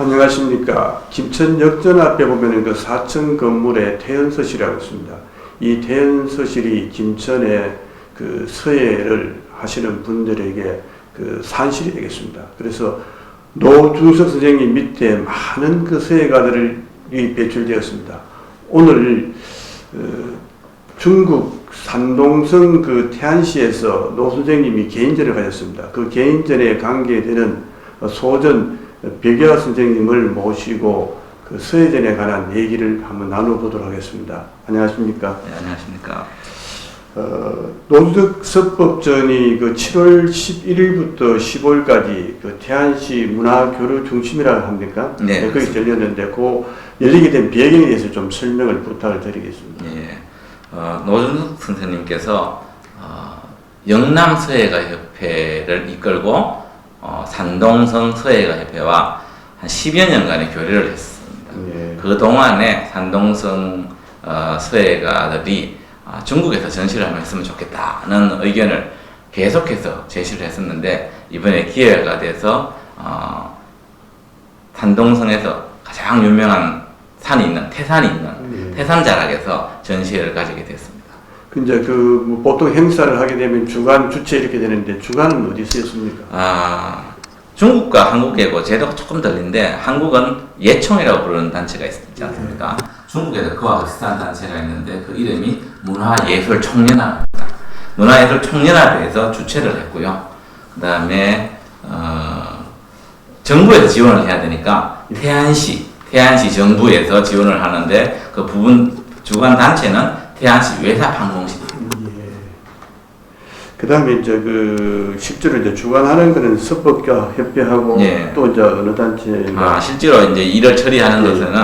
안녕하십니까. 김천 역전 앞에 보면은 그 4층 건물에 태연서실이라고 있습니다. 이 태연서실이 김천의 그 서예를 하시는 분들에게 그 산실이 되겠습니다. 그래서 노중석 선생님 밑에 많은 그 서예가들이 배출되었습니다. 오늘 어, 중국 산동성 그 태안시에서 노 선생님이 개인전을 가졌습니다. 그 개인전에 관계되는 소전 백여 선생님을 모시고 그 서예전에 관한 얘기를 한번 나눠보도록 하겠습니다. 안녕하십니까? 네, 안녕하십니까. 어, 노득 서법전이 그 7월 11일부터 15일까지 그 태안시 문화교류 중심이라고 합니까? 네, 거기 그렇습니다. 열렸는데 그 열리게 된 배경에 대해서 좀 설명을 부탁을 드리겠습니다. 예, 어, 노준석 선생님께서 어, 영남 서예가 협회를 이끌고 어, 산동성 서예가 협회와 한 10여 년간의 교류를 했습니다. 예. 그 동안에 산동성 어, 서예가들이 아, 중국에서 전시를 하면 했으면 좋겠다는 의견을 계속해서 제시를 했었는데 이번에 기회가 돼서 어, 산동성에서 가장 유명한 산이 있는 태산이 있는 예. 태산 자락에서 전시회를 가지게 됐습니다. 그 이제 그 뭐 보통 행사를 하게 되면 주관 주체 이렇게 되는데 주관은 어디 쓰였습니까? 아, 중국과 한국하고 제도가 조금 다른데 한국은 예총이라고 부르는 단체가 있- 있지 않습니까? 중국에도 그와 비슷한 단체가 있는데 그 이름이 문화예술총연합입니다. 문화예술총연합에서 주최를 했고요. 그 다음에 어, 정부에서 지원을 해야 되니까 태안시 태안시 정부에서 지원을 하는데 그 부분 주관 단체는 태안시 외사 방공시 예. 그 다음에 이제 그 실제로 이제 주관하는 거는 서법과 협회하고 예. 또 이제 어느 단체가 아, 실제로 이제 일을 처리하는 예. 것은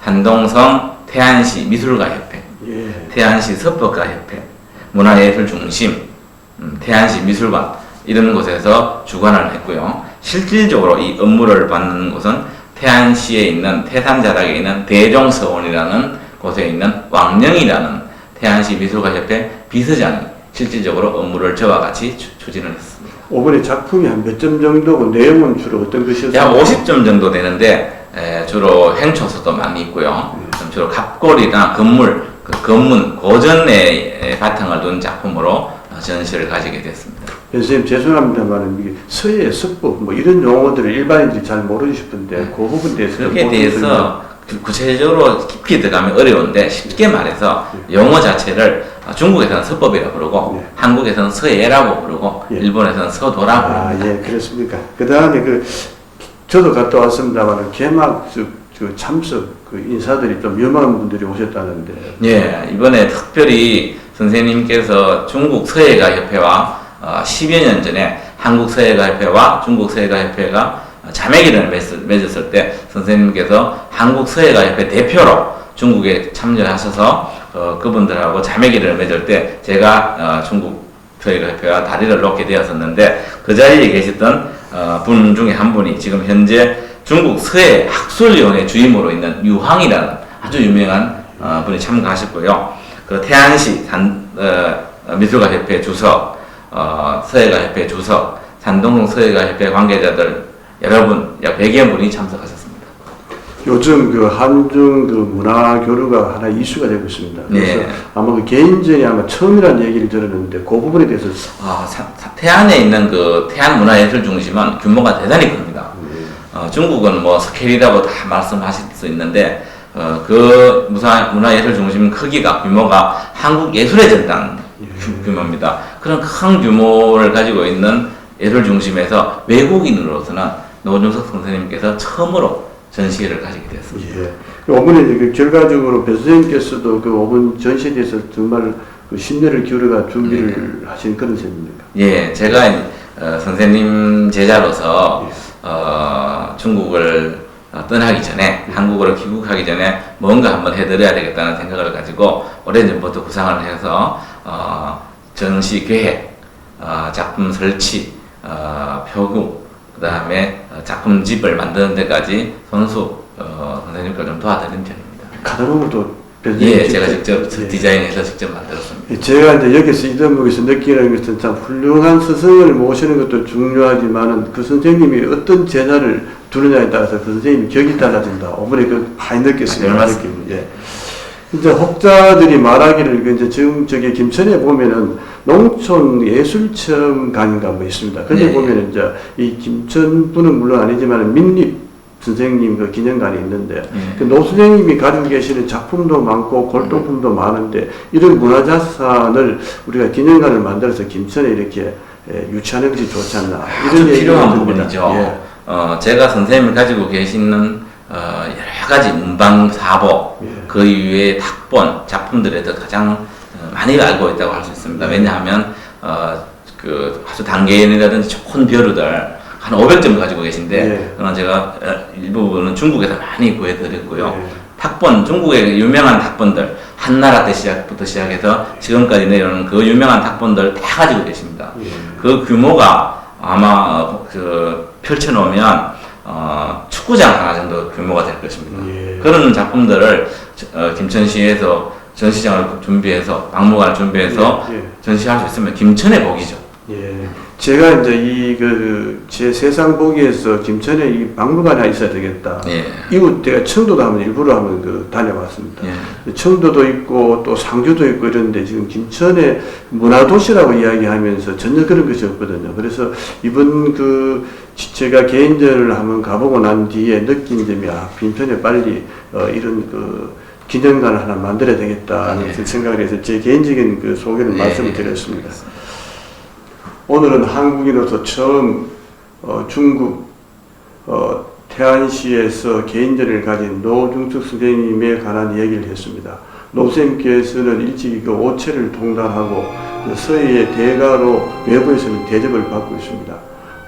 한동성 태안시 미술가 협회, 예. 태안시 서법가 협회, 문화예술 중심, 음, 태안시 미술관 이런 곳에서 주관을 했고요. 실질적으로 이 업무를 받는 곳은 태안시에 있는 태산자락에 있는 대종서원이라는 곳에 있는 왕령이라는 태안시 미술가 협회 비서장이 실질적으로 업무를 저와 같이 추, 추진을 했습니다. 이번에 작품이 한 몇 점 정도고 내용은 주로 어떤 것이었어요? 약 50점 정도 되는데 에, 주로 행초서도 많이 있고요. 좀 주로 갑골이나 건물, 그 건문 고전의 바탕을 둔 작품으로 어, 전시를 가지게 됐습니다. 선생님 죄송합니다만 이게 서예 서법 뭐 이런 용어들을 일반인들이 잘 모르고 싶은데 그 부분에 대해서 좀 대해서 구- 구체적으로 깊이 들어가면 어려운데 쉽게 말해서 용어 자체를 어, 중국에서는 서법이라고 부르고 예. 한국에서는 서예라고 부르고 예. 일본에서는 서도라고 아, 부릅니다. 예, 그렇습니까. 그 다음에 그, 저도 갔다 왔습니다만, 개막 저, 저 참석 그 인사들이 좀 유명한 분들이 오셨다는데, 예, 이번에 특별히 선생님께서 중국 서예가 협회와 어, 10여 년 전에 한국 서예가 협회와 중국 서예가 협회가 자매기를 맺- 맺었을 때 선생님께서 한국 서예가 협회 대표로 중국에 참여하셔서 어, 그분들하고 자매기를 맺을 때 제가 어, 중국 서예가 협회와 다리를 놓게 되었었는데 그 자리에 계셨던 어, 분 중에 한 분이 지금 현재 중국 서예 학술위원회 주임으로 있는 유황이라는 아주 유명한 어, 분이 참가하셨고요. 그 태안시 산, 어, 어, 미술가 협회 주석, 어, 서예가 협회 주석, 산동동 서예가 협회 관계자들 여러분 약 100여 분이 참석하셨습니다. 요즘 그 한중 그 문화 교류가 하나 이슈가 되고 있습니다. 그래서 네. 아마 그 개인전이 아마 처음이라는 얘기를 들었는데, 그 부분에 대해서 아, 사- 사- 태안에 있는 그 태안 문화예술 중심은 규모가 대단히 큽니다. 어, 중국은 뭐 스케일이라고 다 말씀하실 수 있는데 어, 그 무사, 문화예술 중심 크기가 규모가 한국 예술의 전당 규- 규모입니다. 그런 큰 규모를 가지고 있는 예술 중심에서 외국인으로서는 노준석 선생님께서 처음으로 전시회를 가지게 되었습니다. 예. 이번에 이제 그 결과적으로 배 선생님께서도 그 5분 전시에 대해서 정말 그 심려를 기울여가 준비를 하신 그런 셈입니까? 예, 제가 어, 선생님 제자로서 어, 중국을 어, 떠나기 전에 한국으로 귀국하기 전에 뭔가 한번 해드려야 되겠다는 생각을 가지고 오래전부터 구상을 해서 어, 전시 계획, 어, 작품 설치, 어, 표구, 그 다음에 작품집을 만드는 데까지 선수 어, 선생님과 좀 도와드린 편입니다. 선생님이 예, 제가 직접 예. 디자인해서 직접 만들었습니다. 제가 이제 여기서 이 대목에서 느끼는 것은 참 훌륭한 스승을 모시는 것도 중요하지만은 그 선생님이 어떤 제자를 두느냐에 따라서 그 선생님이 격이 달라진다. 어머니 그 많이 느꼈습니다. 별 말씀. 느낌. 예. 이제 혹자들이 말하기를 그 이제 지금 저기 김천에 보면은 농촌 예술체험관인가 뭐 있습니다. 근데 네. 보면은 이제 이 김천 분은 물론 아니지만 민립 선생님 그 기념관이 있는데 예. 그노 선생님이 가지고 계시는 작품도 많고 골동품도 많은데 이런 문화자산을 우리가 기념관을 만들어서 김천에 이렇게 예, 유치하는 것이 좋지 않나 이런 얘기가 필요한. 부분이죠. 예. 어, 제가 선생님이 가지고 계시는 어, 여러 가지 문방 사보, 예. 그 이외의 탁본 작품들에도 가장 어, 많이 알고 있다고 할 수 있습니다. 왜냐하면 어, 그 아주 단계인이라든지 좋은 벼루들 한 500점 가지고 계신데 예. 그건 제가 어, 일부분은 중국에서 많이 구해드렸고요. 예. 탁본 중국의 유명한 탁본들 한나라 때 시작부터 시작해서 지금까지 내려오는 그 유명한 탁본들 다 가지고 계십니다. 예. 그 규모가 아마 어, 그 펼쳐놓으면 어, 축구장 하나 정도 규모가 될 것입니다. 예. 그런 작품들을 어, 김천시에서 전시장을 준비해서 박물관을 준비해서 예, 예. 전시할 수 있으면 김천의 복이죠. 예. 제가 이제 이 그 제 세상 보기에서 김천에 이 박물관이 하나 있어야 되겠다. 예. 이곳 제가 청도도 한번 일부러 한번 그 다녀봤습니다. 예. 청도도 있고 또 상주도 있고 이런데 지금 김천의 문화도시라고 이야기하면서 전혀 그런 것이 없거든요. 그래서 이번 그 지- 제가 개인전을 한번 가보고 난 뒤에 느낀 점이 아 김천에 빨리 어 이런 그 기념관을 하나 만들어야 되겠다는 예. 생각을 해서 제 개인적인 그 소견을 예, 말씀을 예. 드렸습니다. 오늘은 한국인으로서 처음 어, 중국 어, 태안시에서 개인전을 가진 노중숙 선생님에 관한 얘기를 했습니다. 노 선생님께서는 일찍이 그 오체를 통달하고 그 서해의 대가로 외부에서는 대접을 받고 있습니다.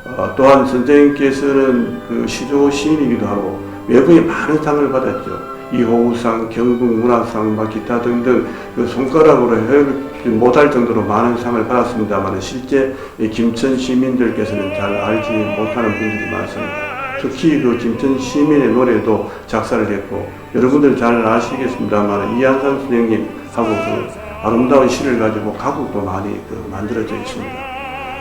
어, 또한 선생님께서는 그 시조 시인이기도 하고 외부에 많은 상을 받았죠. 이호우상, 경북문화상, 막 기타 등등 그 손가락으로 헤어지 못할 정도로 많은 상을 받았습니다만 실제 이 김천 시민들께서는 잘 알지 못하는 분들이 많습니다. 특히 그 김천 시민의 노래도 작사를 했고 여러분들 잘 아시겠습니다만 이한산 선생님하고 그 아름다운 시를 가지고 가곡도 많이 그 만들어져 있습니다.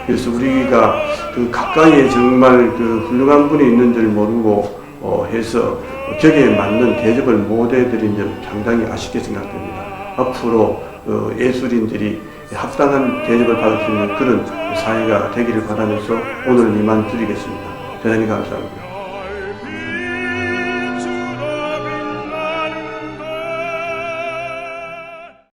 그래서 우리가 그 가까이에 정말 그 훌륭한 분이 있는 줄 모르고 어 해서 격에 맞는 대접을 못 해드린 점 상당히 아쉽게 생각됩니다. 앞으로 어 예술인들이 합당한 대접을 받을 수 있는 그런 사회가 되기를 바라면서 오늘 이만 드리겠습니다. 대단히 감사합니다.